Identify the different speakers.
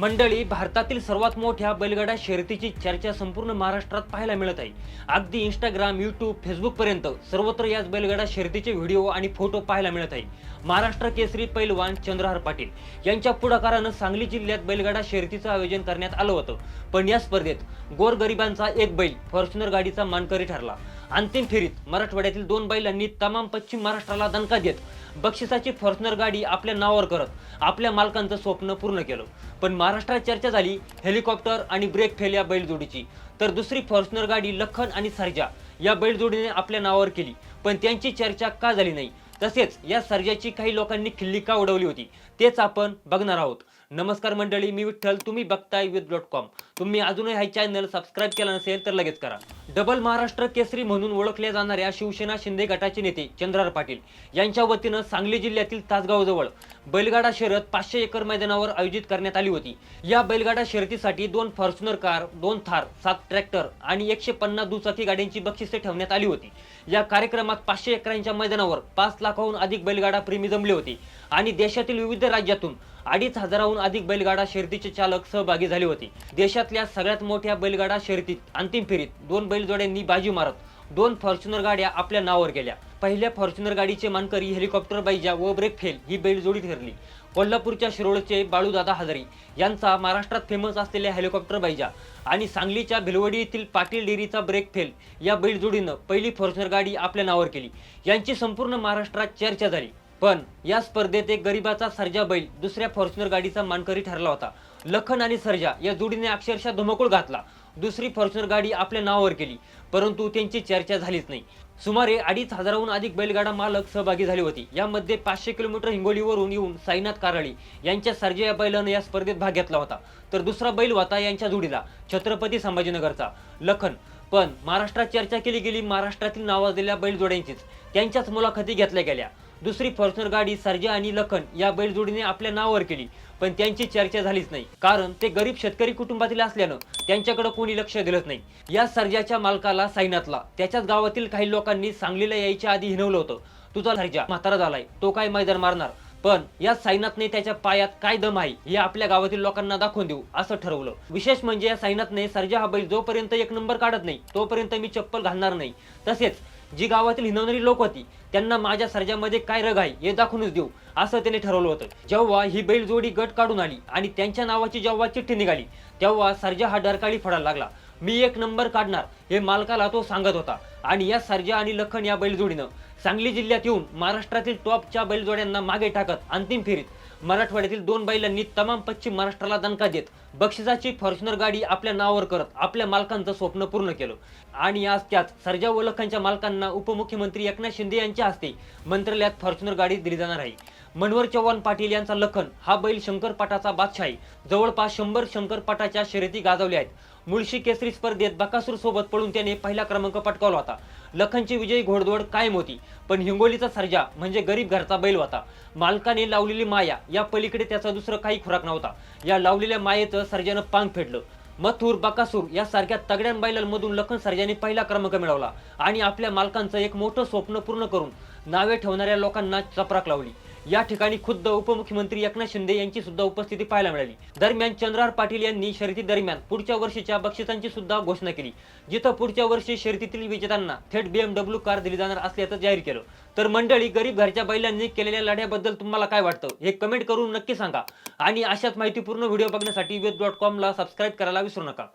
Speaker 1: मंडळी भारतातील सर्वात मोठ्या बैलगाडा शर्यतीची चर्चा संपूर्ण महाराष्ट्रात पाहायला मिळत आहे. अगदी इंस्टाग्राम युट्यूब फेसबुक पर्यंत सर्वत्र याच बैलगाडा शर्यतीचे व्हिडिओ आणि फोटो पाहायला मिळत आहे. महाराष्ट्र केसरी पैलवान चंद्रहार पाटील यांच्या पुढाकारानं सांगली जिल्ह्यात बैलगाडा शर्यतीचं आयोजन करण्यात आलं होतं. पण या स्पर्धेत गोरगरिबांचा एक बैल फॉर्च्युनर गाडीचा मानकरी ठरला. अंतिम फेरीत मराठवाड्यातील दोन बैलांनी तमाम पश्चिम महाराष्ट्राला दणका देत बक्षिसाची फॉर्च्युनर गाडी आपल्या नावावर करत आपल्या मालकांचं स्वप्न पूर्ण केलं. पण महाराष्ट्रात चर्चा झाली हेलिकॉप्टर आणि ब्रेक फेल या बैलजोडीची. तर दुसरी फॉर्च्युनर गाडी लखन आणि सर्जा या बैलजोडीने आपल्या नावावर केली. पण त्यांची चर्चा का झाली नाही? तसेच या सर्जाची काही लोकांनी खिल्ली का उडवली होती? तेच आपण बघणार आहोत. नमस्कार मंडळी मी विठ्ठल तुम्ही बघताय विथ डॉट कॉम. तुम्ही अजूनही हा चॅनल सबस्क्राईब केला नसेल तर लगेच करा. डबल महाराष्ट्र केसरी म्हणून ओळखल्या जाणाऱ्या शिवसेना शिंदे गटाचे नेते चंद्रार पाटील यांच्या वतीनं सांगली जिल्ह्यातील तासगावजवळ बैलगाडा शर्यत पाचशे एकर मैदानावर आयोजित करण्यात आली होती. या बैलगाडा शर्यतीसाठी दोन फॉर्च्युनर कार दोन थार सात ट्रॅक्टर आणि एकशे पन्नास दुचाकी गाड्यांची बक्षिसे ठेवण्यात आली होती. या कार्यक्रमात पाचशे एकरांच्या मैदानावर पाच लाखाहून अधिक बैलगाडा प्रेमी जमले होते आणि देशातील विविध राज्यातून अडीच हजाराहून अधिक बैलगाडा शर्यतीचे चालक सहभागी झाले होते. देशातल्या सगळ्यात मोठ्या बैलगाडा शर्यतीत अंतिम फेरीत दोन बैलजोड्यांनी बाजी मारत दोन फॉर्च्युनर गाड्या आपल्या नावावर गेल्या. पहिल्या फॉर्च्युनर गाडीचे मानकरी हेलिकॉप्टर बैजा व ब्रेक फेल ही बैलजोडी ठरली. कोल्हापूरच्या शिरोळचे बाळूदादा हजारी यांचा महाराष्ट्रात फेमस असलेल्या हेलिकॉप्टर बाईजा आणि सांगलीच्या भिलवडी येथील पाटील डेअरीचा ब्रेक फेल या बैलजोडीनं पहिली फॉर्च्युनर गाडी आपल्या नावावर केली. यांची संपूर्ण महाराष्ट्रात चर्चा झाली. पण या स्पर्धेत एक गरीबाचा सर्जा बैल दुसऱ्या फॉर्च्युनर गाडीचा मानकरी ठरला होता. लखन आणि सर्जा या जोडीने अक्षरशः धुमकूळ घातला. दुसरी फॉर्च्युनर गाडी आपल्या नावावर केली परंतु त्यांची चर्चा झालीच नाही. सुमारे अडीच हजाराहून अधिक बैलगाडा मालक सहभागी झाले होते. यामध्ये पाचशे किलोमीटर हिंगोलीवरून येऊन साईनाथ कारळी यांच्या सर्जा या बैलानं या स्पर्धेत भाग घेतला होता. तर दुसरा बैल होता यांच्या जोडीला छत्रपती संभाजीनगरचा लखन. पण महाराष्ट्रात चर्चा केली गेली महाराष्ट्रातील नावाजलेल्या बैलजोड्यांचीच. त्यांच्याच मुलाखती घेतल्या गेल्या. दुसरी फॉर्च्युनर गाडी सर्जा आणि लखन या बैलजोडीने आपल्या नावावर केली. पण त्यांची चर्चा झालीच नाही. कारण ते गरीब शेतकरी कुटुंबातील असल्यानं त्यांच्याकडे कोणी लक्ष दिलंच नाही. या सर्जाच्या मालकाला साईनाथला त्याच्याच गावातील काही लोकांनी सांगलीला यायच्या आधी हिनवलं होतं. तुझा सर्जा म्हातारा झालाय तो काय मैदान मारणार? पण या साईनाथने त्याच्या पायात काय दम आहे हे आपल्या गावातील लोकांना दाखवून देऊ असं ठरवलं. विशेष म्हणजे या साईनाथने सर्जा हा बैल जोपर्यंत एक नंबर काढत नाही तोपर्यंत मी चप्पल घालणार नाही. तसेच जी गावातील हिनवणारी लोक होती त्यांना माझ्या सर्जामध्ये काय रग आहे हे दाखवूनच देऊ असं त्याने ठरवलं होतं. जेव्हा ही बैल जोडी गट काढून आली आणि त्यांच्या नावाची जेव्हा चिठ्ठी निघाली तेव्हा सर्जा हा डरकाळी फडायला लागला. मी एक नंबर काढणार हे मालकाला तो सांगत होता. आणि या सर्जा आणि लखन या बैलजोडीनं सांगली जिल्ह्यात येऊन महाराष्ट्रातील टॉपच्या बैलजोड्यांना मागे टाकत अंतिम फेरीत मराठवाड्यातील दोन बैलांनी तमाम पश्चिम महाराष्ट्राला दणका देत बक्षिसाची फॉर्च्युनर गाडी आपल्या नावावर करत आपल्या मालकांचं स्वप्न पूर्ण केलं. आणि आज त्यात सर्जा व मालकांना उपमुख्यमंत्री एकनाथ शिंदे यांच्या हस्ते मंत्रालयात फॉर्च्युनर गाडी दिली जाणार आहे. मनोहर चव्हाण पाटील यांचा लखन हा बैल शंकरपाटाचा बादशाही जवळपास शंभर शंकरपाटाच्या शर्यती गाजवल्या आहेत. मुळशी केसरी स्पर्धेत बकासूर सोबत पळून त्याने पहिला क्रमांक पटकावला होता. लखनची विजयी घोडदौड कायम होती पण हिंगोलीचा सर्जा म्हणजे गरीब घरचा बैल होता. मालकाने लावलेली माया या पलीकडे त्याचा दुसरं काही खुराक नव्हता. या लावलेल्या मायेचं सर्जानं पांग फेडलं. मथुर बकासूर यासारख्या तगड्या बैलांमधून लखन सर्जाने पहिला क्रमांक मिळवला आणि आपल्या मालकांचं एक मोठं स्वप्न पूर्ण करून नावे ठेवणाऱ्या लोकांना चपराक लावली. या ठिकाणी खुद्द उपमुख्यमंत्री एकनाथ शिंदे यांची सुद्धा उपस्थिती पाहायला मिळाली. दरम्यान चंद्रहार पाटील यांनी शर्यती दरम्यान पुढच्या वर्षीच्या बक्षिसांची सुद्धा घोषणा केली. जिथं पुढच्या वर्षी शर्यतीतील विजेत्यांना थेट बीएमडब्ल्यू कार दिली जाणार असल्याचं जाहीर केलं. तर मंडळी गरीब घरच्या बैलांनी केलेल्या लढ्याबद्दल तुम्हाला काय वाटतं? हे कमेंट करून नक्की सांगा. आणि अशाच माहितीपूर्ण व्हिडिओ बघण्यासाठी वेद डॉट कॉमला सबस्क्राईब करायला विसरू नका.